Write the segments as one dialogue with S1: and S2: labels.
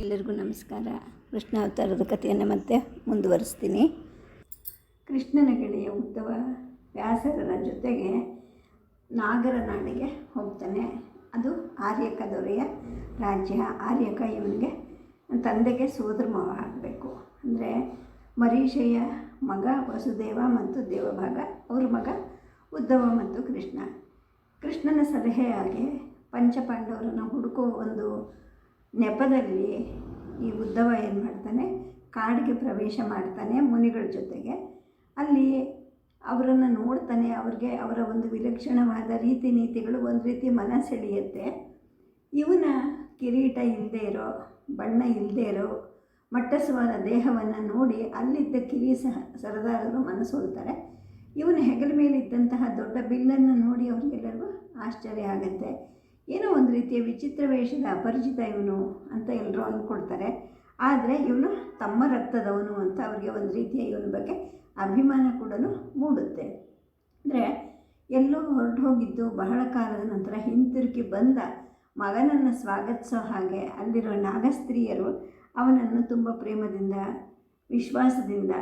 S1: ಎಲ್ಲರಿಗೂ ನಮಸ್ಕಾರ. ಕೃಷ್ಣ ಅವತಾರದ ಕಥೆಯನ್ನು ಮತ್ತೆ ಮುಂದುವರಿಸ್ತೀನಿ. ಕೃಷ್ಣನ ಗೆಳೆಯ ಉದ್ದವ ವ್ಯಾಸರರ ಜೊತೆಗೆ ನಾಗರ ನಾಡಿಗೆ ಹೋಗ್ತಾನೆ. ಅದು ಆರ್ಯಕ ದೊರೆಯ ರಾಜ್ಯ. ಆರ್ಯಕ ಇವನಿಗೆ ತಂದೆಗೆ ಸೋದರ ಮಾವ ಆಗಬೇಕು. ಅಂದರೆ ಮರೀಷೆಯ ಮಗ, ವಸುದೇವ ಮತ್ತು ದೇವಭಾಗ, ಅವ್ರ ಮಗ ಉದ್ದವ ಮತ್ತು ಕೃಷ್ಣ. ಕೃಷ್ಣನ ಸಲಹೆಯಾಗಿ ಪಂಚಪಾಂಡವರನ್ನು ಹುಡುಕೋ ಒಂದು ನೆಪದಲ್ಲಿ ಈ ಉದ್ದವ ಏನು ಮಾಡ್ತಾನೆ, ಕಾಡಿಗೆ ಪ್ರವೇಶ ಮಾಡ್ತಾನೆ ಮುನಿಗಳ ಜೊತೆಗೆ. ಅಲ್ಲಿ ಅವರನ್ನು ನೋಡ್ತಾನೆ, ಅವ್ರಿಗೆ ಅವರ ಒಂದು ವಿಲಕ್ಷಣವಾದ ರೀತಿ ನೀತಿಗಳು, ಒಂದು ರೀತಿ ಮನ ಸೆಳೆಯುತ್ತೆ ಇವನ ಕಿರೀಟ ಇಲ್ಲದೆ ಇರೋ, ಬಣ್ಣ ಇಲ್ಲದೆ ಇರೋ ಮಟ್ಟಸವಾದ ದೇಹವನ್ನು ನೋಡಿ ಅಲ್ಲಿದ್ದ ಕಿರಿ ಸಹ, ಸರದಾರರು ಮನಸೋಲ್ತಾರೆ. ಇವನ ಹೆಗಲ ಮೇಲಿದ್ದಂತಹ ದೊಡ್ಡ ಬಿಲ್ಲನ್ನು ನೋಡಿ ಅವರಿಗೆಲ್ಲರಿಗೂ ಆಶ್ಚರ್ಯ ಆಗುತ್ತೆ. ಏನೋ ಒಂದು ರೀತಿಯ ವಿಚಿತ್ರ ವೇಷದ ಅಪರಿಚಿತ ಇವನು ಅಂತ ಎಲ್ಲರೂ ಅಂದ್ಕೊಳ್ತಾರೆ. ಆದರೆ ಇವನು ತಮ್ಮ ರಕ್ತದವನು ಅಂತ ಅವರಿಗೆ ಒಂದು ರೀತಿಯ ಇವನ ಬಗ್ಗೆ ಅಭಿಮಾನ ಕೂಡ ಮೂಡುತ್ತೆ. ಅಂದರೆ ಎಲ್ಲೋ ಹೊರಟು ಹೋಗಿದ್ದು ಬಹಳ ಕಾಲದ ನಂತರ ಹಿಂತಿರುಗಿ ಬಂದ ಮಗನನ್ನು ಸ್ವಾಗತಿಸೋ ಹಾಗೆ ಅಲ್ಲಿರೋ ನಾಗಸ್ತ್ರೀಯರು ಅವನನ್ನು ತುಂಬ ಪ್ರೇಮದಿಂದ, ವಿಶ್ವಾಸದಿಂದ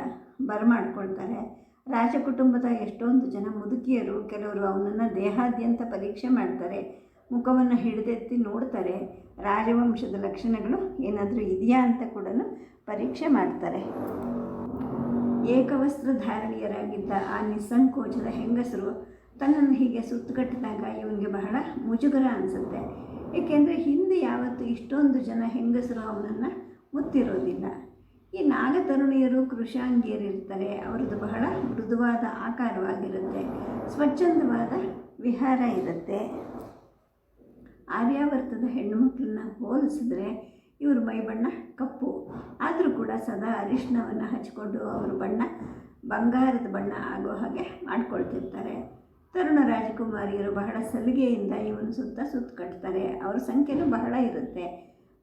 S1: ಬರಮಾಡ್ಕೊಳ್ತಾರೆ. ರಾಜಕುಟುಂಬದ ಎಷ್ಟೊಂದು ಜನ ಮುದುಕಿಯರು, ಕೆಲವರು ಅವನನ್ನು ದೇಹಾದ್ಯಂತ ಪರೀಕ್ಷೆ ಮಾಡ್ತಾರೆ. ಮುಖವನ್ನು ಹಿಡಿದೆತ್ತಿ ನೋಡ್ತಾರೆ. ರಾಜವಂಶದ ಲಕ್ಷಣಗಳು ಏನಾದರೂ ಇದೆಯಾ ಅಂತ ಕೂಡ ಪರೀಕ್ಷೆ ಮಾಡ್ತಾರೆ. ಏಕವಸ್ತ್ರಧಾರಣೀಯರಾಗಿದ್ದ ಆ ನಿಸ್ಸಂಕೋಚದ ಹೆಂಗಸರು ತನ್ನನ್ನು ಹೀಗೆ ಸುತ್ತುಕಟ್ಟಿದಾಗ ಇವನಿಗೆ ಬಹಳ ಮುಜುಗರ ಅನಿಸುತ್ತೆ. ಏಕೆಂದರೆ ಹಿಂದೆ ಯಾವತ್ತೂ ಇಷ್ಟೊಂದು ಜನ ಹೆಂಗಸರು ಅವನನ್ನು ಮುತ್ತಿರೋದಿಲ್ಲ. ಈ ನಾಗತರುಣಿಯರು ತರುಣಿಯರು ಇರ್ತಾರೆ. ಅವರದ್ದು ಬಹಳ ಮೃದುವಾದ ಆಕಾರವಾಗಿರುತ್ತೆ. ಸ್ವಚ್ಛಂದವಾದ ವಿಹಾರ ಇರುತ್ತೆ. ಆರ್ಯಾವರ್ತದ ಹೆಣ್ಣುಮಕ್ಕಳನ್ನ ಹೋಲಿಸಿದ್ರೆ ಇವ್ರ ಮೈಬಣ್ಣ ಕಪ್ಪು. ಆದರೂ ಕೂಡ ಸದಾ ಅರಿಶಿನವನ್ನು ಹಚ್ಕೊಂಡು ಅವ್ರ ಬಣ್ಣ, ಬಂಗಾರದ ಬಣ್ಣ ಆಗೋ ಹಾಗೆ ಮಾಡ್ಕೊಳ್ತಿರ್ತಾರೆ. ತರುಣ ರಾಜಕುಮಾರಿಯರು ಬಹಳ ಸಲಿಗೆಯಿಂದ ಇವನ ಸುತ್ತ ಸುತ್ತ ಕಟ್ತಾರೆ. ಅವ್ರ ಸಂಖ್ಯೆನೂ ಬಹಳ ಇರುತ್ತೆ.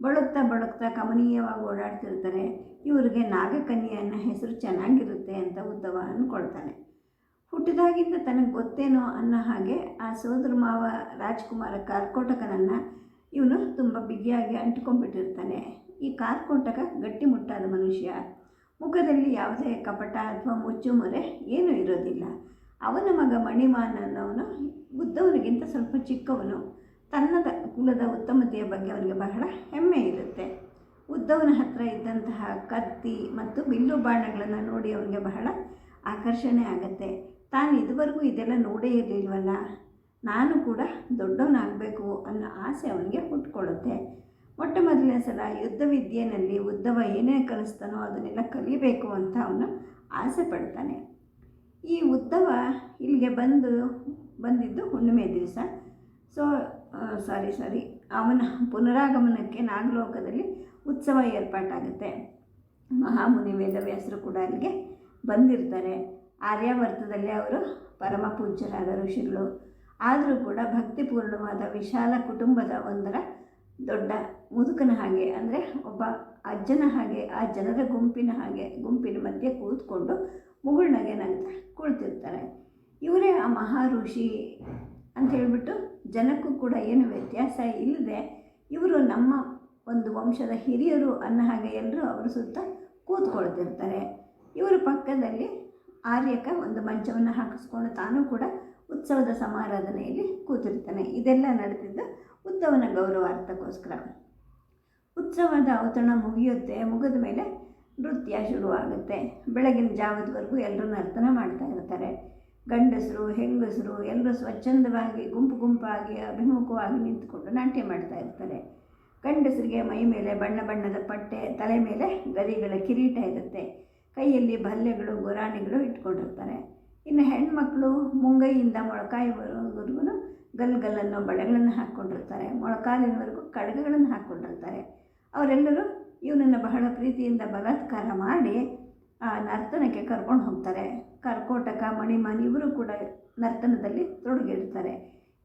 S1: ಬಳುಕ್ತಾ ಬಳುಕ್ತಾ ಕಮನೀಯವಾಗಿ ಓಡಾಡ್ತಿರ್ತಾರೆ. ಇವರಿಗೆ ನಾಗಕನ್ಯೆ ಅನ್ನೋ ಹೆಸರು ಚೆನ್ನಾಗಿರುತ್ತೆ ಅಂತ ಉದ್ದವ ಅಂದ್ಕೊಳ್ತಾನೆ ಹುಟ್ಟಿದಾಗಿಂದ ತನಗೆ ಗೊತ್ತೇನೋ ಅನ್ನೋ ಹಾಗೆ ಆ ಸೋದರ ಮಾವ ರಾಜ್ಕುಮಾರ ಕಾರ್ಕೋಟಕನನ್ನು ಇವನು ತುಂಬ ಬಿಗಿಯಾಗಿ ಅಂಟ್ಕೊಂಡ್ಬಿಟ್ಟಿರ್ತಾನೆ. ಈ ಕಾರ್ಕೋಟಕ ಗಟ್ಟಿಮುಟ್ಟಾದ ಮನುಷ್ಯ. ಮುಖದಲ್ಲಿ ಯಾವುದೇ ಕಪಟ ಅಥವಾ ಮುಚ್ಚುಮರೆ ಏನೂ ಇರೋದಿಲ್ಲ. ಅವನ ಮಗ ಮಣಿಮಾನ್ ಅನ್ನೋನು ಬುದ್ಧವನಿಗಿಂತ ಸ್ವಲ್ಪ ಚಿಕ್ಕವನು. ತನ್ನದ ಕುಲದ ಉತ್ತಮತೆಯ ಬಗ್ಗೆ ಅವನಿಗೆ ಬಹಳ ಹೆಮ್ಮೆ ಇರುತ್ತೆ. ಉದ್ದವನ ಹತ್ರ ಇದ್ದಂತಹ ಕತ್ತಿ ಮತ್ತು ಬಿಲ್ಲು ಬಾಣಗಳನ್ನು ನೋಡಿ ಅವನಿಗೆ ಬಹಳ ಆಕರ್ಷಣೆ ಆಗುತ್ತೆ. ತಾನು ಇದುವರೆಗೂ ಇದೆಲ್ಲ ನೋಡೇ ಇರಲಿಲ್ವಲ್ಲ? ನಾನು ಕೂಡ ದೊಡ್ಡವನಾಗಬೇಕು ಅನ್ನೋ ಆಸೆ ಅವನಿಗೆ ಹುಟ್ಕೊಳ್ಳುತ್ತೆ. ಮೊಟ್ಟ ಮೊದಲನೇ ಸಲ ಯುದ್ಧ ವಿದ್ಯೆಯಲ್ಲಿ ಉದ್ದವ ಏನೇ ಕಲಿಸ್ತಾನೋ ಅದನ್ನೆಲ್ಲ ಕಲಿಬೇಕು ಅಂತ ಅವನು ಆಸೆ ಪಡ್ತಾನೆ. ಈ ಉದ್ದವ ಇಲ್ಲಿಗೆ ಬಂದು, ಬಂದಿದ್ದು ಹುಣ್ಣಿಮೆ ದಿವಸ. ಸೊ ಸಾರಿ ಸಾರಿ ಅವನ ಪುನರಾಗಮನಕ್ಕೆ ನಾಗಲೋಕದಲ್ಲಿ ಉತ್ಸವ ಏರ್ಪಾಟಾಗುತ್ತೆ. ಮಹಾಮುನಿ ವೇದವ್ಯಾಸರು ಕೂಡ ಅಲ್ಲಿಗೆ ಬಂದಿರ್ತಾರೆ. ಆರ್ಯಾವರ್ತದಲ್ಲಿ ಅವರು ಪರಮ ಪೂಜ್ಯರಾದ ಋಷಿಗಳು ಆದರೂ ಕೂಡ ಭಕ್ತಿಪೂರ್ಣವಾದ ವಿಶಾಲ ಕುಟುಂಬದ ಒಂದರ ದೊಡ್ಡ ಮುದುಕನ ಹಾಗೆ, ಅಂದರೆ ಒಬ್ಬ ಅಜ್ಜನ ಹಾಗೆ, ಆ ಜನರ ಗುಂಪಿನ ಹಾಗೆ, ಗುಂಪಿನ ಮಧ್ಯೆ ಕೂತ್ಕೊಂಡು ಮುಗುಳ್ನಗೆ ನಗ್ತಾ ಕುಳಿತಿರ್ತಾರೆ. ಇವರೇ ಆ ಮಹಾ ಋಷಿ ಅಂತ ಹೇಳಿಬಿಟ್ಟು ಜನಕ್ಕೂ ಕೂಡ ಏನು ವ್ಯತ್ಯಾಸ ಇಲ್ಲದೆ ಇವರು ನಮ್ಮ ಒಂದು ವಂಶದ ಹಿರಿಯರು ಅನ್ನೋ ಹಾಗೆ ಎಲ್ಲರೂ ಅವರ ಸುತ್ತ ಕೂತ್ಕೊಳ್ತಿರ್ತಾರೆ. ಇವರ ಪಕ್ಕದಲ್ಲಿ ಆರ್ಯಕ ಒಂದು ಮಂಚವನ್ನು ಹಾಕಿಸ್ಕೊಂಡು ತಾನು ಕೂಡ ಉತ್ಸವದ ಸಮಾರಾಧನೆಯಲ್ಲಿ ಕೂತಿರ್ತಾನೆ. ಇದೆಲ್ಲ ನಡೆದಿದ್ದು ಉದ್ದವನ ಗೌರವಾರ್ಥಕ್ಕೋಸ್ಕರ. ಉತ್ಸವದ ಅವತರಣ ಮುಗಿಯುತ್ತೆ, ಮುಗಿದ ಮೇಲೆ ನೃತ್ಯ ಶುರುವಾಗುತ್ತೆ. ಬೆಳಗಿನ ಜಾವದವರೆಗೂ ಎಲ್ಲರೂ ನರ್ತನ ಮಾಡ್ತಾ ಇರ್ತಾರೆ. ಗಂಡಸರು, ಹೆಂಗಸರು ಎಲ್ಲರೂ ಸ್ವಚ್ಛಂದವಾಗಿ, ಗುಂಪು ಗುಂಪಾಗಿ, ಅಭಿಮುಖವಾಗಿ ನಿಂತುಕೊಂಡು ನಾಟ್ಯ ಮಾಡ್ತಾ ಇರ್ತಾರೆ. ಗಂಡಸರಿಗೆ ಮೈ ಮೇಲೆ ಬಣ್ಣ ಬಣ್ಣದ ಪಟ್ಟೆ, ತಲೆ ಮೇಲೆ ಗರಿಗಳ ಕಿರೀಟ ಇರುತ್ತೆ. ಕೈಯಲ್ಲಿ ಬಲ್ಲೆಗಳು, ಗುರಾಣಿಗಳು ಇಟ್ಕೊಂಡಿರ್ತಾರೆ ಇನ್ನು ಹೆಣ್ಮಕ್ಳು ಮುಂಗೈಯಿಂದ ಮೊಳಕಾಯಿವರೆಗೂ ಗಲ್ ಗಲ್ಲನ್ನೋ ಬಳೆಗಳನ್ನು ಹಾಕ್ಕೊಂಡಿರ್ತಾರೆ. ಮೊಳಕಾಲಿನವರೆಗೂ ಕಡಗಗಳನ್ನು ಹಾಕ್ಕೊಂಡಿರ್ತಾರೆ. ಅವರೆಲ್ಲರೂ ಇವನನ್ನು ಬಹಳ ಪ್ರೀತಿಯಿಂದ ಬಲಾತ್ಕಾರ ಮಾಡಿ, ಆ ನರ್ತನಕ್ಕೆ ಕರ್ಕೊಂಡು ಹೋಗ್ತಾರೆ. ಕರ್ಕೋಟಕ, ಮಣಿಮಾನ್ ಇವರು ಕೂಡ ನರ್ತನದಲ್ಲಿ ತೊಡಗಿರ್ತಾರೆ.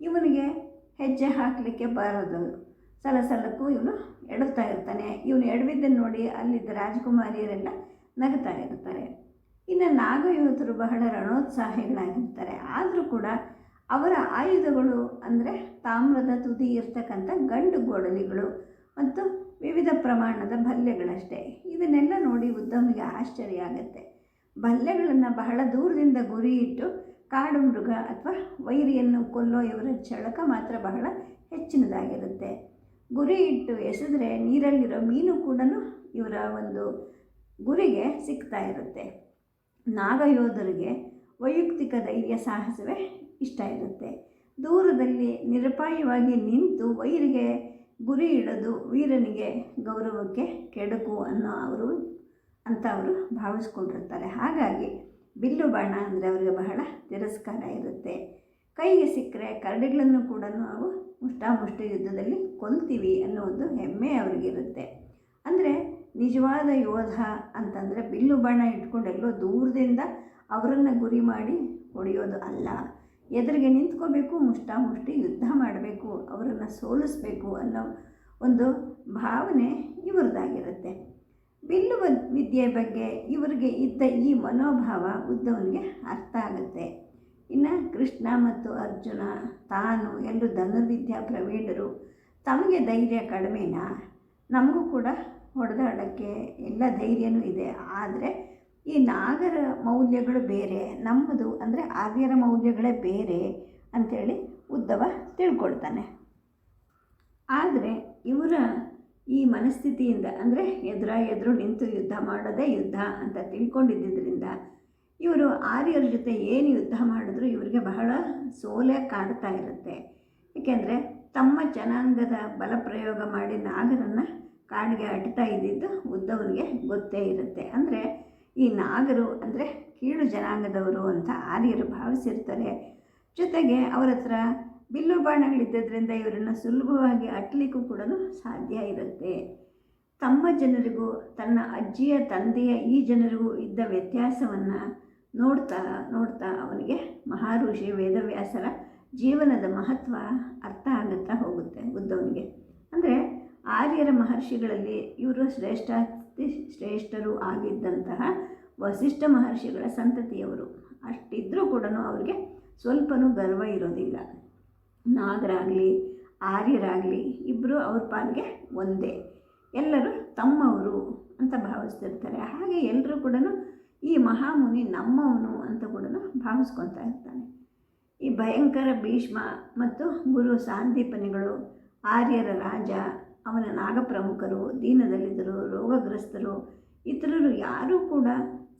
S1: ಇವನಿಗೆ ಹೆಜ್ಜೆ ಹಾಕಲಿಕ್ಕೆ ಬರೋದು. ಸಲ ಸಲಕ್ಕೂ ಇವನು ಎಡುತ್ತಾ ಇರ್ತಾನೆ. ಇವನು ಎಡವಿದ್ದನ್ನು ನೋಡಿ ಅಲ್ಲಿದ್ದ ರಾಜಕುಮಾರಿಯರೆಲ್ಲ ನಗ್ತಾ ಇರ್ತಾರೆ ಇನ್ನು ನಾಗಯೋಧರು ಬಹಳ ರಣೋತ್ಸಾಹಿಗಳಾಗಿರ್ತಾರೆ. ಆದರೂ ಕೂಡ ಅವರ ಆಯುಧಗಳು ಅಂದರೆ ತಾಮ್ರದ ತುದಿ ಇರ್ತಕ್ಕಂಥ ಗಂಡು ಗೋಡಲಿಗಳು ಮತ್ತು ವಿವಿಧ ಪ್ರಮಾಣದ ಬಲ್ಯಗಳಷ್ಟೇ ಇದನ್ನೆಲ್ಲ ನೋಡಿ ಉದ್ದಮಿಗೆ ಆಶ್ಚರ್ಯ ಆಗುತ್ತೆ. ಬಲ್ಯಗಳನ್ನು ಬಹಳ ದೂರದಿಂದ ಗುರಿ ಇಟ್ಟು ಕಾಡು ಮೃಗ ಅಥವಾ ವೈರಿಯನ್ನು ಕೊಲ್ಲೋ ಇವರ ಚಳಕ ಮಾತ್ರ ಬಹಳ ಹೆಚ್ಚಿನದಾಗಿರುತ್ತೆ. ಗುರಿ ಇಟ್ಟು ಎಸೆದ್ರೆ ನೀರಲ್ಲಿರೋ ಮೀನು ಕೂಡ ಇವರ ಒಂದು ಗುರಿಗೆ ಸಿಗ್ತಾ ಇರುತ್ತೆ. ನಾಗಯೋಧರಿಗೆ ವೈಯಕ್ತಿಕ ಧೈರ್ಯ, ಸಾಹಸವೇ ಇಷ್ಟ ಇರುತ್ತೆ. ದೂರದಲ್ಲಿ ನಿರಪಾಯವಾಗಿ ನಿಂತು ವೈರಿಗೆ ಗುರಿ ಇಡೋದು ವೀರನಿಗೆ ಗೌರವಕ್ಕೆ ಕೆಡಕು ಅನ್ನೋ ಅವರು ಅಂತ ಅವರು ಭಾವಿಸ್ಕೊಂಡಿರ್ತಾರೆ. ಹಾಗಾಗಿ ಬಿಲ್ಲು ಬಾಣ ಅಂದರೆ ಅವರಿಗೆ ಬಹಳ ತಿರಸ್ಕಾರ ಇರುತ್ತೆ. ಕೈಗೆ ಸಿಕ್ಕರೆ ಕರಡಿಗಳನ್ನು ಕೂಡ ನಾವು ಮುಷ್ಟಾಮುಷ್ಟಿ ಯುದ್ಧದಲ್ಲಿ ಕೊಲ್ತೀವಿ ಅನ್ನೋ ಒಂದು ಹೆಮ್ಮೆ ಅವರಿಗಿರುತ್ತೆ. ಅಂದರೆ ನಿಜವಾದ ಯೋಧ ಅಂತಂದರೆ ಬಿಲ್ಲು ಬಾಣ ಇಟ್ಕೊಂಡು ಎಲ್ಲೋ ದೂರದಿಂದ ಅವರನ್ನು ಗುರಿ ಮಾಡಿ ಹೊಡೆಯೋದು ಅಲ್ಲ. ಎದುರಿಗೆ ನಿಂತ್ಕೋಬೇಕು ಮುಷ್ಟಾಮುಷ್ಟಿ ಯುದ್ಧ ಮಾಡಬೇಕು, ಅವರನ್ನು ಸೋಲಿಸಬೇಕು ಅನ್ನೋ ಒಂದು ಭಾವನೆ ಇವ್ರದ್ದಾಗಿರುತ್ತೆ. ಬಿಲ್ಲು ವಿದ್ಯೆ ಬಗ್ಗೆ ಇವರಿಗೆ ಇದ್ದ ಈ ಮನೋಭಾವ ಉದ್ದವನಿಗೆ ಅರ್ಥ ಆಗುತ್ತೆ. ಇನ್ನು ಕೃಷ್ಣ ಮತ್ತು ಅರ್ಜುನ ತಾನು ಎಲ್ಲರೂ ಧನುರ್ವಿದ್ಯಾ ಪ್ರವೀಣರು, ತಮಗೆ ಧೈರ್ಯ ಕಡಿಮೆನಾ? ನಮಗೂ ಕೂಡ ಹೊಡೆದಾಡೋಕ್ಕೆ ಎಲ್ಲ ಧೈರ್ಯನೂ ಇದೆ. ಆದರೆ ಈ ನಾಗರ ಮೌಲ್ಯಗಳು ಬೇರೆ, ನಮ್ಮದು ಅಂದರೆ ಆರ್ಯರ ಮೌಲ್ಯಗಳೇ ಬೇರೆ ಅಂಥೇಳಿ ಉದ್ದವ ತಿಳ್ಕೊಳ್ತಾನೆ. ಆದರೆ ಇವರ ಈ ಮನಸ್ಥಿತಿಯಿಂದ ಅಂದರೆ ಎದುರ ಎದುರು ನಿಂತು ಯುದ್ಧ ಮಾಡೋದೇ ಯುದ್ಧ ಅಂತ ತಿಳ್ಕೊಂಡಿದ್ದರಿಂದ ಇವರು ಆರ್ಯರ ಜೊತೆ ಏನು ಯುದ್ಧ ಮಾಡಿದ್ರು ಇವರಿಗೆ ಬಹಳ ಸೋಲೆ ಕಾಡ್ತಾ ಇರುತ್ತೆ. ಏಕೆಂದರೆ ತಮ್ಮ ಜನಾಂಗದ ಬಲಪ್ರಯೋಗ ಮಾಡಿ ನಾಗರನ್ನು ಕಾಡಿಗೆ ಅಟ್ತಾ ಇದ್ದಿದ್ದು ಉದ್ದವನಿಗೆ ಗೊತ್ತೇ ಇರುತ್ತೆ. ಅಂದರೆ ಈ ನಾಗರು ಅಂದರೆ ಕೀಳು ಜನಾಂಗದವರು ಅಂತ ಆರ್ಯರು ಭಾವಿಸಿರ್ತಾರೆ. ಜೊತೆಗೆ ಅವರ ಹತ್ರ ಬಿಲ್ಲು ಬಾಣಗಳಿದ್ದರಿಂದ ಇವರನ್ನು ಸುಲಭವಾಗಿ ಅಟ್ಲಿಕ್ಕೂ ಕೂಡ ಸಾಧ್ಯ ಇರುತ್ತೆ. ತಮ್ಮ ಜನರಿಗೂ, ತನ್ನ ಅಜ್ಜಿಯ ತಂದೆಯ ಈ ಜನರಿಗೂ ಇದ್ದ ವ್ಯತ್ಯಾಸವನ್ನು ನೋಡ್ತಾ ನೋಡ್ತಾ ಅವನಿಗೆ ಮಹಾಋಷಿ ವೇದವ್ಯಾಸರ ಜೀವನದ ಮಹತ್ವ ಅರ್ಥ ಆಗುತ್ತಾ ಹೋಗುತ್ತೆ ಉದ್ದವನಿಗೆ. ಅಂದರೆ ಆರ್ಯರ ಮಹರ್ಷಿಗಳಲ್ಲಿ ಇವರು ಶ್ರೇಷ್ಠ ಶ್ರೇಷ್ಠರು ಆಗಿದ್ದಂತಹ ವಸಿಷ್ಠ ಮಹರ್ಷಿಗಳ ಸಂತತಿಯವರು. ಅಷ್ಟಿದ್ರೂ ಕೂಡ ಅವ್ರಿಗೆ ಸ್ವಲ್ಪನೂ ಗರ್ವ ಇರೋದಿಲ್ಲ. ನಾಗರಾಗಲಿ, ಆರ್ಯರಾಗಲಿ ಇಬ್ಬರು ಅವ್ರ ಪಾಲಿಗೆ ಒಂದೇ. ಎಲ್ಲರೂ ತಮ್ಮವರು ಅಂತ ಭಾವಿಸ್ತಿರ್ತಾರೆ. ಹಾಗೆ ಎಲ್ಲರೂ ಕೂಡ ಈ ಮಹಾಮುನಿ ನಮ್ಮವನು ಅಂತ ಕೂಡ ಭಾವಿಸ್ಕೊತಾ ಇರ್ತಾನೆ. ಈ ಭಯಂಕರ ಭೀಷ್ಮ ಮತ್ತು ಗುರು ಸಾಂದೀಪನಿಗಳು, ಆರ್ಯರ ರಾಜ ಅವನ ನಾಗಪ್ರಮುಖರು ದೀನದಲ್ಲಿದ್ದರು ರೋಗಗ್ರಸ್ತರು, ಇತರರು ಯಾರೂ ಕೂಡ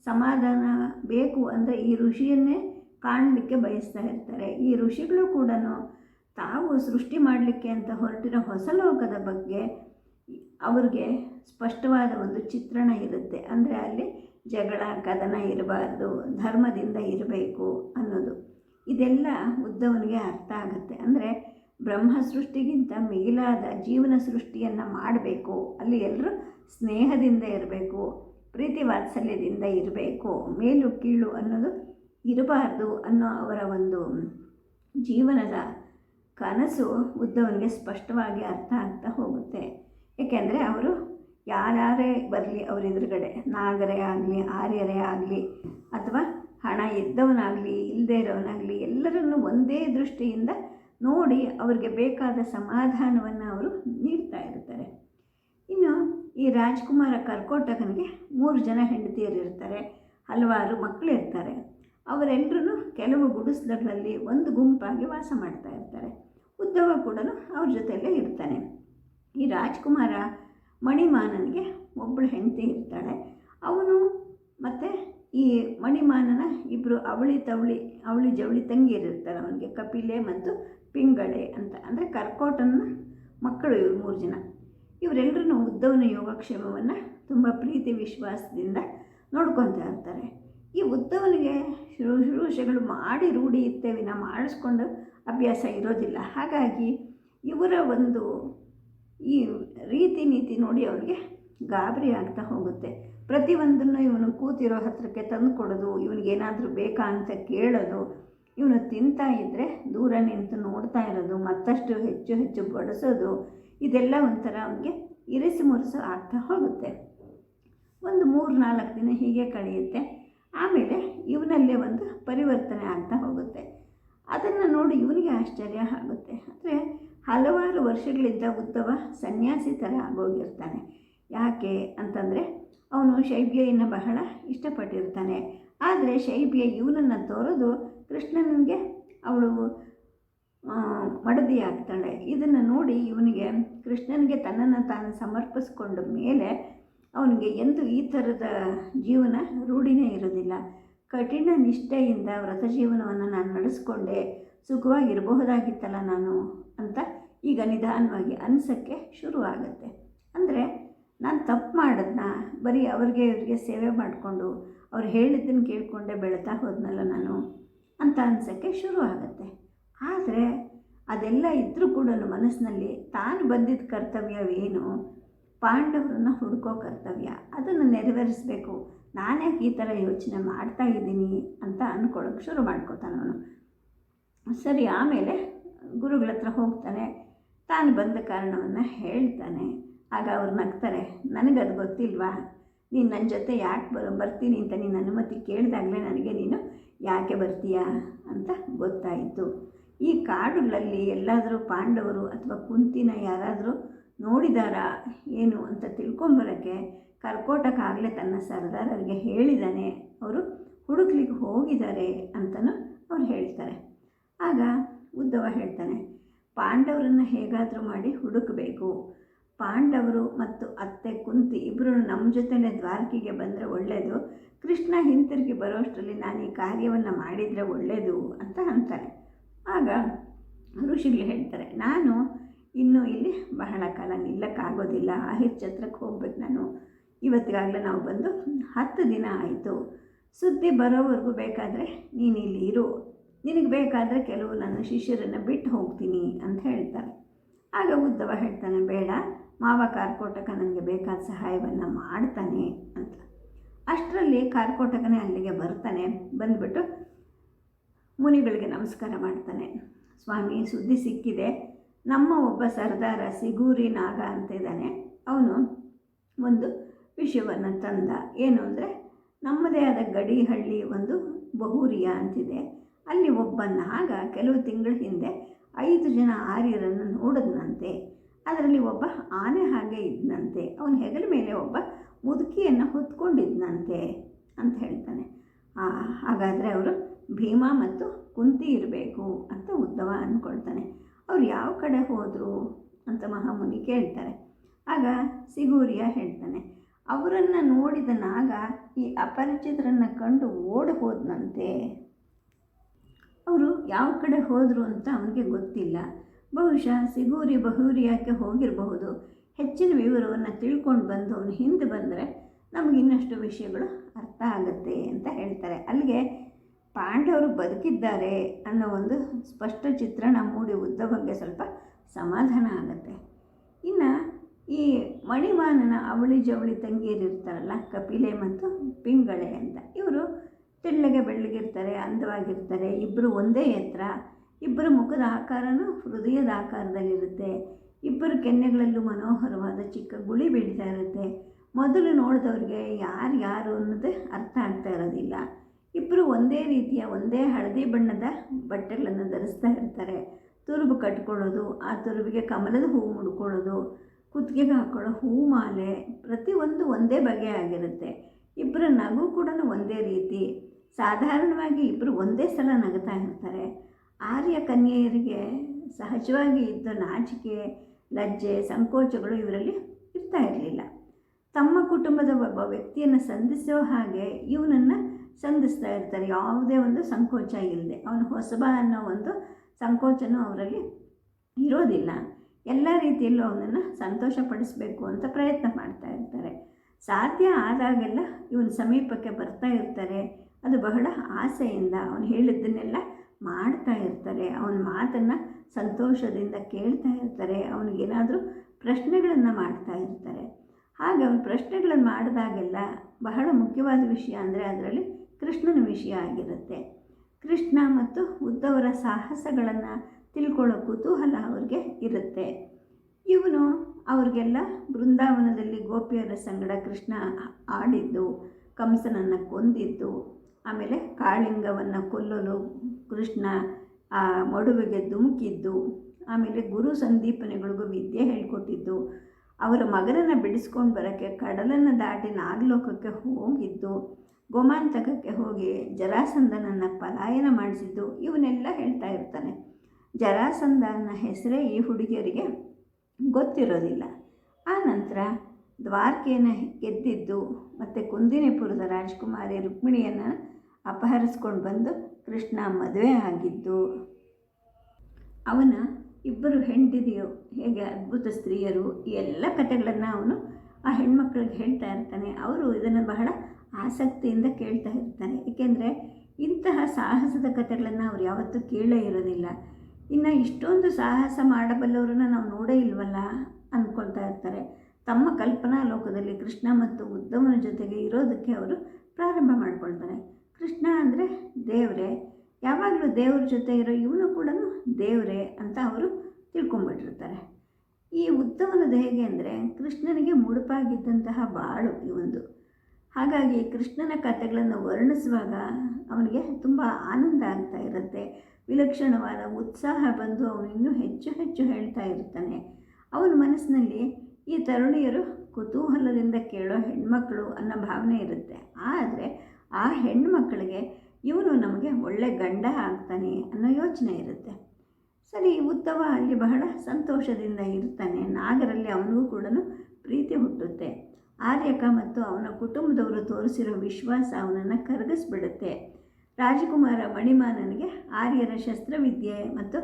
S1: ಸಮಾಧಾನ ಬೇಕು ಅಂದರೆ ಈ ಋಷಿಯನ್ನೇ ಕಾಣಲಿಕ್ಕೆ ಬಯಸ್ತಾ ಇರ್ತಾರೆ. ಈ ಋಷಿಗಳು ಕೂಡ ತಾವು ಸೃಷ್ಟಿ ಮಾಡಲಿಕ್ಕೆ ಅಂತ ಹೊರಟಿರೋ ಹೊಸ ಲೋಕದ ಬಗ್ಗೆ ಅವ್ರಿಗೆ ಸ್ಪಷ್ಟವಾದ ಒಂದು ಚಿತ್ರಣ ಇರುತ್ತೆ. ಅಂದರೆ ಅಲ್ಲಿ ಜಗಳ, ಕದನ ಇರಬಾರ್ದು, ಧರ್ಮದಿಂದ ಇರಬೇಕು ಅನ್ನೋದು. ಇದೆಲ್ಲ ಉದ್ದವನಿಗೆ ಅರ್ಥ ಆಗುತ್ತೆ. ಅಂದರೆ ಬ್ರಹ್ಮ ಸೃಷ್ಟಿಗಿಂತ ಮಿಗಿಲಾದ ಜೀವನ ಸೃಷ್ಟಿಯನ್ನು ಮಾಡಬೇಕು. ಅಲ್ಲಿ ಎಲ್ಲರೂ ಸ್ನೇಹದಿಂದ ಇರಬೇಕು ಪ್ರೀತಿ ವಾತ್ಸಲ್ಯದಿಂದ ಇರಬೇಕು. ಮೇಲು ಕೀಳು ಅನ್ನೋದು ಇರಬಾರ್ದು ಅನ್ನೋ ಅವರ ಒಂದು ಜೀವನದ ಕನಸು ಉದ್ದವನಿಗೆ ಸ್ಪಷ್ಟವಾಗಿ ಅರ್ಥ ಆಗ್ತಾ ಹೋಗುತ್ತೆ. ಏಕೆಂದರೆ ಅವರು ಯಾರ್ಯಾರೇ ಬರಲಿ ಅವ್ರ ಎದುರುಗಡೆ, ನಾಗರೇ ಆಗಲಿ, ಆರ್ಯರೇ ಆಗಲಿ, ಅಥವಾ ಹಣ ಇದ್ದವನಾಗಲಿ ಇಲ್ಲದೇ ಇರೋವನಾಗಲಿ, ಎಲ್ಲರನ್ನು ಒಂದೇ ದೃಷ್ಟಿಯಿಂದ ನೋಡಿ ಅವ್ರಿಗೆ ಬೇಕಾದ ಸಮಾಧಾನವನ್ನು ಅವರು ನೀಡ್ತಾ ಇರ್ತಾರೆ. ಇನ್ನು ಈ ರಾಜ್ಕುಮಾರ ಕರ್ಕೋಟಕನಿಗೆ ಮೂರು ಜನ ಹೆಂಡತಿಯರು ಇರ್ತಾರೆ, ಹಲವಾರು ಮಕ್ಕಳಿರ್ತಾರೆ ಅವರೆಲ್ಲರೂ ಕೆಲವು ಗುಡಿಸಲುಗಳಲ್ಲಿ ಒಂದು ಗುಂಪಾಗಿ ವಾಸ ಮಾಡ್ತಾ ಇರ್ತಾರೆ. ಉದ್ದವ ಕೂಡ ಅವ್ರ ಜೊತೆಯಲ್ಲೇ ಇರ್ತಾನೆ. ಈ ರಾಜ್ಕುಮಾರ ಮಣಿಮಾನನಿಗೆ ಒಬ್ಬಳು ಹೆಂಡತಿ ಇರ್ತಾಳೆ. ಅವನು ಮತ್ತು ಈ ಮಣಿಮಾನನ ಇಬ್ಬರು ಅವಳಿ ತವಳಿ, ಅವಳಿ ಜವಳಿ ತಂಗಿಯರಿರ್ತಾರೆ. ಅವನಿಗೆ ಕಪಿಲೆ ಮತ್ತು ಪಿಂಗಳೆ ಅಂತ. ಅಂದರೆ ಕರ್ಕೋಟನ ಮಕ್ಕಳು ಇವರು ಮೂರು ಜನ. ಇವರೆಲ್ಲರೂ ಉದ್ದವನ ಯೋಗಕ್ಷೇಮವನ್ನು ತುಂಬ ಪ್ರೀತಿ, ವಿಶ್ವಾಸದಿಂದ ನೋಡ್ಕೊತಾ ಇರ್ತಾರೆ. ಈ ಉದ್ದವನಿಗೆ ಶುಶ್ರೂಷೆಗಳು ಮಾಡಿ ರೂಢಿ ಇತ್ತೆ ವಿನ ಮಾಡಿಸ್ಕೊಂಡು ಅಭ್ಯಾಸ ಇರೋದಿಲ್ಲ. ಹಾಗಾಗಿ ಇವರ ಒಂದು ಈ ರೀತಿ ನೀತಿ ನೋಡಿ ಅವರಿಗೆ ಗಾಬರಿ ಆಗ್ತಾ ಹೋಗುತ್ತೆ. ಪ್ರತಿಯೊಂದನ್ನು ಇವನು ಕೂತಿರೋ ಹತ್ರಕ್ಕೆ ತಂದು ಕೊಡೋದು ಇವನಿಗೇನಾದರೂ ಬೇಕಾ ಅಂತ ಕೇಳೋದು ಇವನು ತಿಂತಾ ಇದ್ದರೆ ದೂರ ನಿಂತು ನೋಡ್ತಾ ಇರೋದು, ಮತ್ತಷ್ಟು ಹೆಚ್ಚು ಹೆಚ್ಚು ಬಡಿಸೋದು, ಇದೆಲ್ಲ ಒಂಥರ ಅವನಿಗೆ ಇರಿಸು ಮುರಿಸು ಆಗ್ತಾ ಹೋಗುತ್ತೆ. ಒಂದು ಮೂರು ನಾಲ್ಕು ದಿನ ಹೀಗೆ ಕಳೆಯುತ್ತೆ. ಆಮೇಲೆ ಇವನಲ್ಲೇ ಒಂದು ಪರಿವರ್ತನೆ ಆಗ್ತಾ ಹೋಗುತ್ತೆ. ಅದನ್ನು ನೋಡಿ ಇವನಿಗೆ ಆಶ್ಚರ್ಯ ಆಗುತ್ತೆ. ಅಂದರೆ ಹಲವಾರು ವರ್ಷಗಳಿಂದ ಉದ್ದವ ಸನ್ಯಾಸಿ ಥರ ಆಗೋಗಿರ್ತಾನೆ. ಯಾಕೆ ಅಂತಂದರೆ ಅವನು ಶೈಬ್ಯೆಯನ್ನು ಬಹಳ ಇಷ್ಟಪಟ್ಟಿರ್ತಾನೆ. ಆದರೆ ಶೈಬ್ಯ ಇವನನ್ನು ತೋರೋದು ಕೃಷ್ಣನಿಗೆ ಅವಳು ಮಡದಿ ಆಗ್ತಾಳೆ ಇದನ್ನು ನೋಡಿ ಇವನಿಗೆ ಕೃಷ್ಣನಿಗೆ ತನ್ನನ್ನು ತಾನು ಸಮರ್ಪಿಸ್ಕೊಂಡ ಮೇಲೆ ಅವನಿಗೆ ಎಂದು ಈ ಥರದ ಜೀವನ ರೂಢಿನೇ ಇರೋದಿಲ್ಲ ಕಠಿಣ ನಿಷ್ಠೆಯಿಂದ ವ್ರತ ಜೀವನವನ್ನು ನಾನು ನಡೆಸ್ಕೊಂಡೆ, ಸುಖವಾಗಿರಬಹುದಾಗಿತ್ತಲ್ಲ ನಾನು ಅಂತ ಈಗ ನಿಧಾನವಾಗಿ ಅನಿಸೋಕ್ಕೆ ಶುರುವಾಗುತ್ತೆ. ಅಂದರೆ ನಾನು ತಪ್ಪು ಮಾಡೋದನ್ನ ಬರೀ ಅವ್ರಿಗೆ ಇವ್ರಿಗೆ ಸೇವೆ ಮಾಡಿಕೊಂಡು, ಅವ್ರು ಹೇಳಿದ್ದನ್ನು ಕೇಳಿಕೊಂಡೆ ಬೆಳೀತಾ ಹೋದ್ನಲ್ಲ ನಾನು. ಅಂತ ಅನ್ಸೋಕ್ಕೆ ಶುರು ಆಗುತ್ತೆ. ಆದರೆ ಅದೆಲ್ಲ ಇದ್ದರೂ ಕೂಡ ಮನಸ್ಸಿನಲ್ಲಿ ತಾನು ಬಂದಿದ್ದ ಕರ್ತವ್ಯವೇನು ಪಾಂಡವರನ್ನ ಹುಡುಕೋ ಕರ್ತವ್ಯ. ಅದನ್ನು ನೆರವೇರಿಸಬೇಕು. ನಾನೇ ಈ ಥರ ಯೋಚನೆ ಮಾಡ್ತಾ ಇದ್ದೀನಿ ಅಂತ ಅಂದ್ಕೊಳ್ಳೋಕೆ ಶುರು ಮಾಡ್ಕೋತಾನೆ ಅವನು. ಸರಿ, ಆಮೇಲೆ ಗುರುಗಳ ಹತ್ರ ಹೋಗ್ತಾನೆ. ತಾನು ಬಂದ ಕಾರಣವನ್ನು ಹೇಳ್ತಾನೆ. ಆಗ ಅವ್ರು ನಗ್ತಾರೆ. ನನಗದು ಗೊತ್ತಿಲ್ವಾ? ನೀನು ನನ್ನ ಜೊತೆ ಯಾಕೆ ಬರ ಬರ್ತೀನಿ ಅಂತ ನೀನು ಅನುಮತಿ ಕೇಳಿದಾಗಲೇ ನನಗೆ ನೀನು ಯಾಕೆ ಬರ್ತೀಯಾ ಅಂತ ಗೊತ್ತಾಯಿತು. ಈ ಕಾಡುಗಳಲ್ಲಿ ಎಲ್ಲಾದರೂ ಪಾಂಡವರು ಅಥವಾ ಕುಂತಿನ ಯಾರಾದರೂ ನೋಡಿದಾರಾ ಏನು ಅಂತ ತಿಳ್ಕೊಂಬರೋಕ್ಕೆ ಕರ್ಕೋಟಕ್ಕಾಗಲೇ ತನ್ನ ಸರ್ದಾರರಿಗೆ ಹೇಳಿದ್ದಾನೆ ಅವರು ಹುಡುಕ್ಲಿಕ್ಕೆ ಹೋಗಿದ್ದಾರೆ ಅಂತಲೂ ಅವ್ರು ಹೇಳ್ತಾರೆ. ಆಗ ಉದ್ದವ ಹೇಳ್ತಾನೆ, ಪಾಂಡವರನ್ನು ಹೇಗಾದರೂ ಮಾಡಿ ಹುಡುಕಬೇಕು. ಪಾಂಡವರು ಮತ್ತು ಅತ್ತೆ ಕುಂತಿ ಇಬ್ಬರು ನಮ್ಮ ಜೊತೆನೆ ದ್ವಾರಕಿಗೆ ಬಂದರೆ ಒಳ್ಳೆಯದು ಕೃಷ್ಣ ಹಿಂತಿರುಗಿ ಬರೋಷ್ಟರಲ್ಲಿ ನಾನು ಈ ಕಾರ್ಯವನ್ನು ಮಾಡಿದರೆ ಒಳ್ಳೆಯದು ಅಂತ ಅಂತಾರೆ ಆಗ ಋಷಿಗಳು ಹೇಳ್ತಾರೆ, ನಾನು ಇನ್ನೂ ಇಲ್ಲಿ ಬಹಳ ಕಾಲ ನಿಲ್ಲಕ್ಕಾಗೋದಿಲ್ಲ. ಛತ್ರಕ್ಕೆ ಹೋಗ್ಬೇಕು ನಾನು. ಇವತ್ತಿಗಾಗಲೇ ನಾವು ಬಂದು ಹತ್ತು ದಿನ ಆಯಿತು. ಸುದ್ದಿ ಬರೋವರೆಗೂ ಬೇಕಾದರೆ ನೀನು ಇಲ್ಲಿ ಇರು. ನಿನಗೆ ಬೇಕಾದರೆ ಕೆಲವು ನನ್ನ ಶಿಷ್ಯರನ್ನು ಬಿಟ್ಟು ಹೋಗ್ತೀನಿ ಅಂತ ಹೇಳ್ತಾರೆ. ಆಗ ಉದ್ದವ ಹೇಳ್ತಾನೆ, ಬೇಡ ಮಾವ ಕಾರ್ಕೋಟಕ ನನಗೆ ಬೇಕಾದ ಸಹಾಯವನ್ನು ಮಾಡ್ತಾನೆ ಅಂತ. ಅಷ್ಟರಲ್ಲಿ ಕಾರ್ಕೋಟಕನೇ ಅಲ್ಲಿಗೆ ಬರ್ತಾನೆ, ಬಂದುಬಿಟ್ಟು ಮುನಿಗಳಿಗೆ ನಮಸ್ಕಾರ ಮಾಡ್ತಾನೆ. ಸ್ವಾಮಿ, ಸುದ್ದಿ ಸಿಕ್ಕಿದೆ. ನಮ್ಮ ಒಬ್ಬ ಸರ್ದಾರ ಸಿಗೂರಿ ನಾಗ ಅಂತ ಇದ್ದಾನೆ ಅವನು ಒಂದು ವಿಷಯವನ್ನು ತಂದ. ಏನು ಅಂದರೆ, ನಮ್ಮದೇ ಆದ ಗಡಿಹಳ್ಳಿ ಒಂದು ಬಹುರಿಯ ಅಂತಿದೆ. ಅಲ್ಲಿ ಒಬ್ಬ ನಾಗ ಕೆಲವು ತಿಂಗಳ ಹಿಂದೆ ಐದು ಜನ ಆರ್ಯರನ್ನು ನೋಡಿದ್ನಂತೆ. ಅದರಲ್ಲಿ ಒಬ್ಬ ಆನೆ ಹಾಗೆ ಇದ್ದನಂತೆ ಅವನ ಹೆಗಲ ಮೇಲೆ ಒಬ್ಬ ಮುದುಕಿಯನ್ನು ಹೊತ್ಕೊಂಡಿದ್ನಂತೆ ಅಂತ ಹೇಳ್ತಾನೆ. ಹಾಗಾದರೆ ಅವರು ಭೀಮಾ ಮತ್ತು ಕುಂತಿ ಇರಬೇಕು ಅಂತ ಉದ್ದವ ಅಂದ್ಕೊಳ್ತಾನೆ. ಅವ್ರು ಯಾವ ಕಡೆ ಹೋದರು ಅಂತ ಮಹಾಮುನಿ ಕೇಳ್ತಾರೆ. ಆಗ ಸಿಗೂರಿಯ ಹೇಳ್ತಾನೆ, ಅವರನ್ನು ನೋಡಿದ ನಾಗ ಈ ಅಪರಿಚಿತರನ್ನು ಕಂಡು ಓಡಿ ಹೋದನಂತೆ. ಅವರು ಯಾವ ಕಡೆ ಹೋದರು ಅಂತ ಅವನಿಗೆ ಗೊತ್ತಿಲ್ಲ. ಬಹುಶಃ ಸಿಗೂರಿ ಬಹೂರಿಯಾಕೆ ಹೋಗಿರಬಹುದು? ಹೆಚ್ಚಿನ ವಿವರವನ್ನು ತಿಳ್ಕೊಂಡು ಬಂದು ಅವನು ಹಿಂದೆ ಬಂದರೆ ನಮಗೆ ಇನ್ನಷ್ಟು ವಿಷಯಗಳು ಅರ್ಥ ಆಗುತ್ತೆ ಅಂತ ಹೇಳ್ತಾರೆ. ಅಲ್ಲಿಗೆ ಪಾಂಡವರು ಬದುಕಿದ್ದಾರೆ ಅನ್ನೋ ಒಂದು ಸ್ಪಷ್ಟ ಚಿತ್ರಣ ಮೂಡಿ ಉದ್ದ ಬಗ್ಗೆ ಸ್ವಲ್ಪ ಸಮಾಧಾನ ಆಗುತ್ತೆ. ಇನ್ನು ಈ ಮಣಿಮಾನನ ಅವಳಿ ಜವಳಿ ತಂಗಿಯರಿರ್ತಾರಲ್ಲ, ಕಪಿಲೆ ಮತ್ತು ಪಿಂಗಳೆ ಅಂತ, ಇವರು ತೆಳ್ಳಗೆ ಬೆಳ್ಳಗಿರ್ತಾರೆ, ಅಂದವಾಗಿರ್ತಾರೆ. ಇಬ್ಬರು ಒಂದೇ ಎತ್ತರ ಇಬ್ಬರ ಮುಖದ ಆಕಾರನೂ ಹೃದಯದ ಆಕಾರದಲ್ಲಿರುತ್ತೆ. ಇಬ್ಬರು ಕೆನ್ನೆಗಳಲ್ಲೂ ಮನೋಹರವಾದ ಚಿಕ್ಕ ಗುಳಿ ಬೀಳ್ತಾ ಇರುತ್ತೆ. ಮೊದಲು ನೋಡಿದವ್ರಿಗೆ ಯಾರು ಯಾರು ಅನ್ನೋದೇ ಅರ್ಥ ಆಗ್ತಾ ಇರೋದಿಲ್ಲ. ಇಬ್ಬರು ಒಂದೇ ರೀತಿಯ, ಒಂದೇ ಹಳದಿ ಬಣ್ಣದ ಬಟ್ಟೆಗಳನ್ನು ಧರಿಸ್ತಾ ಇರ್ತಾರೆ. ತುರುಬು ಕಟ್ಕೊಳ್ಳೋದು, ಆ ತುರುಬಿಗೆ ಕಮಲದ ಹೂವು ಮುಡ್ಕೊಳ್ಳೋದು, ಕುತ್ತಿಗೆಗೆ ಹಾಕೊಳ್ಳೋ ಹೂ ಮಾಲೆ, ಪ್ರತಿಯೊಂದು ಒಂದೇ ಬಗೆ ಆಗಿರುತ್ತೆ. ಇಬ್ಬರ ನಗು ಕೂಡ ಒಂದೇ ರೀತಿ. ಸಾಧಾರಣವಾಗಿ ಇಬ್ಬರು ಒಂದೇ ಸಲ ನಗ್ತಾ ಇರ್ತಾರೆ. ಆರ್ಯ ಕನ್ಯೆಯರಿಗೆ ಸಹಜವಾಗಿ ಇದ್ದ ನಾಚಿಕೆ, ಲಜ್ಜೆ, ಸಂಕೋಚಗಳು ಇವರಲ್ಲಿ ಇರ್ತಾ ಇರಲಿಲ್ಲ. ತಮ್ಮ ಕುಟುಂಬದ ಒಬ್ಬ ವ್ಯಕ್ತಿಯನ್ನು ಸಂಧಿಸೋ ಹಾಗೆ ಇವನನ್ನು ಸಂಧಿಸ್ತಾ ಇರ್ತಾರೆ. ಯಾವುದೇ ಒಂದು ಸಂಕೋಚ ಇಲ್ಲದೆ ಅವನು ಹೊಸಬ ಅನ್ನೋ ಒಂದು ಸಂಕೋಚನೂ ಅವರಲ್ಲಿ ಇರೋದಿಲ್ಲ. ಎಲ್ಲ ರೀತಿಯಲ್ಲೂ ಅವನನ್ನು ಸಂತೋಷಪಡಿಸಬೇಕು ಅಂತ ಪ್ರಯತ್ನ ಮಾಡ್ತಾ ಇರ್ತಾರೆ. ಸಾಧ್ಯ ಆದಾಗೆಲ್ಲ ಇವನ ಸಮೀಪಕ್ಕೆ ಬರ್ತಾ ಇರ್ತಾರೆ. ಅದು ಬಹಳ ಆಸೆಯಿಂದ ಅವನು ಹೇಳಿದ್ದನ್ನೆಲ್ಲ ಮಾಡ್ತಾ ಇರ್ತಾರೆ. ಅವನ ಮಾತನ್ನು ಸಂತೋಷದಿಂದ ಕೇಳ್ತಾ ಇರ್ತಾರೆ. ಅವನಿಗೇನಾದರೂ ಪ್ರಶ್ನೆಗಳನ್ನು ಮಾಡ್ತಾ ಇರ್ತಾರೆ. ಹಾಗೆ ಅವನು ಪ್ರಶ್ನೆಗಳನ್ನು ಮಾಡಿದಾಗೆಲ್ಲ ಬಹಳ ಮುಖ್ಯವಾದ ವಿಷಯ ಅಂದರೆ ಅದರಲ್ಲಿ ಕೃಷ್ಣನ ವಿಷಯ ಆಗಿರುತ್ತೆ. ಕೃಷ್ಣ ಮತ್ತು ಉದ್ದವರ ಸಾಹಸಗಳನ್ನು ತಿಳ್ಕೊಳ್ಳೋ ಕುತೂಹಲ ಅವ್ರಿಗೆ ಇರುತ್ತೆ. ಇವನು ಅವ್ರಿಗೆಲ್ಲ ಬೃಂದಾವನದಲ್ಲಿ ಗೋಪಿಯರ ಸಂಗಡ ಕೃಷ್ಣ ಆಡಿದ್ದು, ಕಂಸನನ್ನು ಕೊಂದಿದ್ದು ಆಮೇಲೆ ಕಾಳಿಂಗವನ್ನು ಕೊಲ್ಲಲು ಕೃಷ್ಣ ಆ ಮಡುವಿಗೆ ಧುಮುಕಿದ್ದು, ಆಮೇಲೆ ಗುರು ಸಂದೀಪನೆಗಳಿಗೂ ವಿದ್ಯೆ ಹೇಳಿಕೊಟ್ಟಿದ್ದು, ಅವರ ಮಗನನ್ನು ಬಿಡಿಸ್ಕೊಂಡು ಬರೋಕ್ಕೆ ಕಡಲನ್ನು ದಾಟಿ ನಾಗಲೋಕಕ್ಕೆ ಹೋಗಿದ್ದು, ಗೋಮಾಂತಕಕ್ಕೆ ಹೋಗಿ ಜರಾಸಂದನನ್ನು ಪಲಾಯನ ಮಾಡಿಸಿದ್ದು, ಇವನ್ನೆಲ್ಲ ಹೇಳ್ತಾ ಇರ್ತಾನೆ. ಜರಾಸಂಧನ ಹೆಸರೇ ಈ ಹುಡುಗಿಯರಿಗೆ ಗೊತ್ತಿರೋದಿಲ್ಲ. ಆ ನಂತರ ದ್ವಾರಕೆಯನ್ನು ಗೆದ್ದಿದ್ದು ಮತ್ತು ಕುಂದಿನಿಪುರದ ರಾಜ್ಕುಮಾರಿ ರುಕ್ಮಿಣಿಯನ್ನು ಅಪಹರಿಸ್ಕೊಂಡು ಬಂದು ಕೃಷ್ಣ ಮದುವೆ ಆಗಿದ್ದು, ಅವನ ಇಬ್ಬರು ಹೆಂಡತಿಯರು ಹೇಗೆ ಅದ್ಭುತ ಸ್ತ್ರೀಯರು ಈ ಎಲ್ಲ ಕಥೆಗಳನ್ನು ಅವನು ಆ ಹೆಣ್ಮಕ್ಳಿಗೆ ಹೇಳ್ತಾ ಇರ್ತಾನೆ. ಅವರು ಇದನ್ನು ಬಹಳ ಆಸಕ್ತಿಯಿಂದ ಕೇಳ್ತಾ ಇರ್ತಾನೆ ಏಕೆಂದರೆ ಇಂತಹ ಸಾಹಸದ ಕಥೆಗಳನ್ನು ಅವ್ರು ಯಾವತ್ತೂ ಕೇಳೇ ಇರೋದಿಲ್ಲ. ಇನ್ನು ಇಷ್ಟೊಂದು ಸಾಹಸ ಮಾಡಬಲ್ಲವ್ರನ್ನ ನಾವು ನೋಡೇ ಇಲ್ವಲ್ಲ ಅಂದ್ಕೊಳ್ತಾ ಇರ್ತಾರೆ. ತಮ್ಮ ಕಲ್ಪನಾ ಲೋಕದಲ್ಲಿ ಕೃಷ್ಣ ಮತ್ತು ಉದ್ದಮನ ಜೊತೆಗೆ ಇರೋದಕ್ಕೆ ಅವರು ಪ್ರಾರಂಭ ಮಾಡ್ಕೊಳ್ತಾರೆ. ಕೃಷ್ಣ ಅಂದರೆ ದೇವರೇ. ಯಾವಾಗಲೂ ದೇವ್ರ ಜೊತೆ ಇರೋ ಇವನು ಕೂಡ ದೇವರೇ ಅಂತ ಅವರು ತಿಳ್ಕೊಂಬಿಟ್ಟಿರ್ತಾರೆ. ಈ ಉದ್ದವನದು ಹೇಗೆ ಅಂದರೆ ಕೃಷ್ಣನಿಗೆ ಮುಡುಪಾಗಿದ್ದಂತಹ ಬಾಳು ಇವೊಂದು ಹಾಗಾಗಿ ಕೃಷ್ಣನ ಕಥೆಗಳನ್ನು ವರ್ಣಿಸುವಾಗ ಅವನಿಗೆ ತುಂಬ ಆನಂದ ಆಗ್ತಾ ಇರುತ್ತೆ. ವಿಲಕ್ಷಣವಾದ ಉತ್ಸಾಹ ಬಂದು ಅವನು ಇನ್ನೂ ಹೆಚ್ಚು ಹೆಚ್ಚು ಹೇಳ್ತಾ ಇರ್ತಾನೆ. ಅವನ ಮನಸ್ಸಿನಲ್ಲಿ ಈ ತರುಣಿಯರು ಕುತೂಹಲದಿಂದ ಕೇಳೋ ಹೆಣ್ಮಕ್ಳು ಅನ್ನೋ ಭಾವನೆ ಇರುತ್ತೆ. ಆದರೆ ಆ ಹೆಣ್ಮಕ್ಳಿಗೆ ಇವನು ನಮಗೆ ಒಳ್ಳೆ ಗಂಡ ಆಗ್ತಾನೆ ಅನ್ನೋ ಯೋಚನೆ ಇರುತ್ತೆ. ಸರಿ ಉತ್ತವ ಅಲ್ಲಿ ಬಹಳ ಸಂತೋಷದಿಂದ ಇರ್ತಾನೆ. ನಾಗರಲ್ಲಿ ಅವನಿಗೂ ಕೂಡ ಪ್ರೀತಿ ಹುಟ್ಟುತ್ತೆ. ಆರ್ಯಕ ಮತ್ತು ಅವನ ಕುಟುಂಬದವರು ತೋರಿಸಿರೋ ವಿಶ್ವಾಸ ಅವನನ್ನು ಕರಗಿಸ್ಬಿಡುತ್ತೆ. ರಾಜಕುಮಾರ ಮಣಿಮಾನನಿಗೆ ಆರ್ಯರ ಶಸ್ತ್ರವಿದ್ಯೆ ಮತ್ತು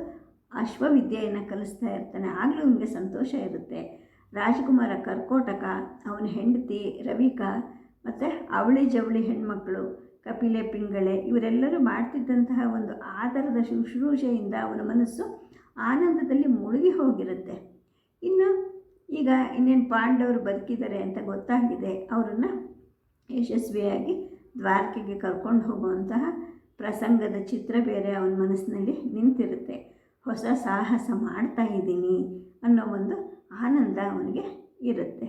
S1: ಅಶ್ವವಿದ್ಯೆಯನ್ನು ಕಲಿಸ್ತಾ ಇರ್ತಾನೆ. ಆಗಲೂ ಅವನಿಗೆ ಸಂತೋಷ ಇರುತ್ತೆ. ರಾಜಕುಮಾರ ಕರ್ಕೋಟಕ, ಅವನ ಹೆಂಡತಿ ರವಿಕಾ ಮತ್ತು ಅವಳಿ ಜವಳಿ ಹೆಣ್ಮಕ್ಕಳು ಕಪಿಲೆ ಪಿಂಗಳೆ, ಇವರೆಲ್ಲರೂ ಮಾಡ್ತಿದ್ದಂತಹ ಒಂದು ಆದರದ ಶುಶ್ರೂಷೆಯಿಂದ ಅವನ ಮನಸ್ಸು ಆನಂದದಲ್ಲಿ ಮುಳುಗಿ ಹೋಗಿರುತ್ತೆ. ಇನ್ನು ಈಗ ಇನ್ನೇನು ಪಾಂಡವರು ಬದುಕಿದ್ದಾರೆ ಅಂತ ಗೊತ್ತಾಗಿದೆ, ಅವರನ್ನು ಯಶಸ್ವಿಯಾಗಿ ದ್ವಾರಕೆಗೆ ಕರ್ಕೊಂಡು ಹೋಗುವಂತಹ ಪ್ರಸಂಗದ ಚಿತ್ರ ಬೇರೆ ಅವನ ಮನಸ್ಸಿನಲ್ಲಿ ನಿಂತಿರುತ್ತೆ. ಹೊಸ ಸಾಹಸ ಮಾಡ್ತಾ ಇದ್ದೀನಿ ಅನ್ನೋ ಒಂದು ಆನಂದ ಅವನಿಗೆ ಇರುತ್ತೆ.